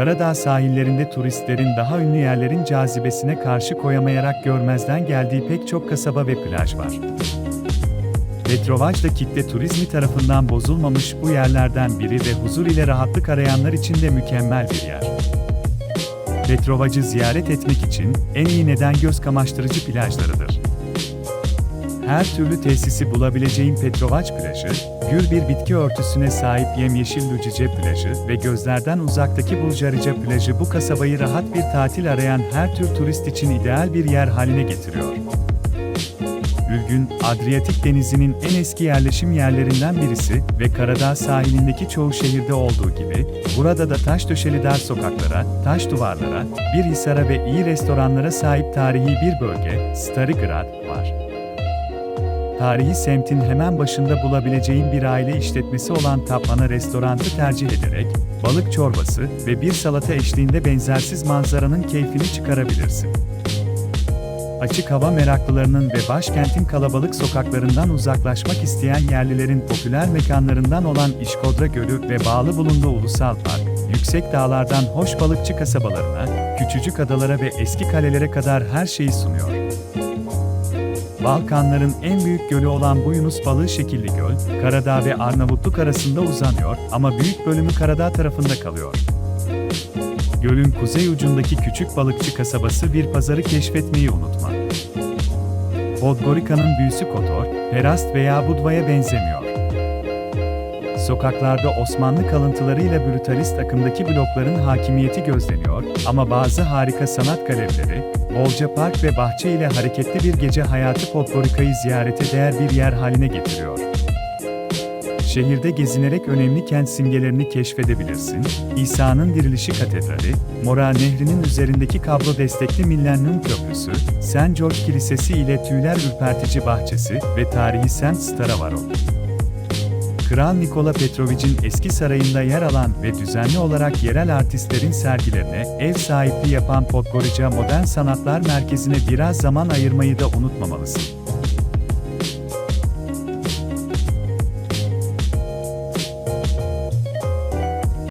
Karadağ sahillerinde turistlerin daha ünlü yerlerin cazibesine karşı koyamayarak görmezden geldiği pek çok kasaba ve plaj var. Petrovaj da kitle turizmi tarafından bozulmamış bu yerlerden biri ve huzur ile rahatlık arayanlar için de mükemmel bir yer. Petrovac'ı ziyaret etmek için en iyi neden göz kamaştırıcı plajlarıdır. Her türlü tesisi bulabileceğin Petrovac plajı, gür bir bitki örtüsüne sahip yemyeşil Lucice plajı ve gözlerden uzaktaki Bulgarica plajı bu kasabayı rahat bir tatil arayan her tür turist için ideal bir yer haline getiriyor. Ülgün, Adriyatik Denizi'nin en eski yerleşim yerlerinden birisi ve Karadağ sahilindeki çoğu şehirde olduğu gibi, burada da taş döşeli dar sokaklara, taş duvarlara, bir hisara ve iyi restoranlara sahip tarihi bir bölge, Stary Grad, var. Tarihi semtin hemen başında bulabileceğin bir aile işletmesi olan Tapana Restorant'ı tercih ederek, balık çorbası ve bir salata eşliğinde benzersiz manzaranın keyfini çıkarabilirsin. Açık hava meraklılarının ve başkentin kalabalık sokaklarından uzaklaşmak isteyen yerlilerin popüler mekanlarından olan İşkodra Gölü ve bağlı bulunduğu Ulusal Park, yüksek dağlardan hoş balıkçı kasabalarına, küçücük adalara ve eski kalelere kadar her şeyi sunuyor. Balkanların en büyük gölü olan bu Yunus balığı şekilli göl, Karadağ ve Arnavutluk arasında uzanıyor ama büyük bölümü Karadağ tarafında kalıyor. Gölün kuzey ucundaki küçük balıkçı kasabası bir pazarı keşfetmeyi unutma. Podgorica'nın büyüsü Kotor, Perast veya Budva'ya benzemiyor. Sokaklarda Osmanlı kalıntılarıyla brutalist akımdaki blokların hakimiyeti gözleniyor ama bazı harika sanat galerileri, bolca park ve bahçe ile hareketli bir gece hayatı Podgorica'yı ziyarete değer bir yer haline getiriyor. Şehirde gezinerek önemli kent simgelerini keşfedebilirsin. İsa'nın Dirilişi Katedrali, Mora Nehri'nin üzerindeki kablo destekli Millennium Köprüsü, St. George Kilisesi ile tüyler ürpertici bahçesi ve tarihi St. Staravaro. Kral Nikola Petrovic'in eski sarayında yer alan ve düzenli olarak yerel artistlerin sergilerine ev sahipliği yapan Podgorica Modern Sanatlar Merkezi'ne biraz zaman ayırmayı da unutmamalısın.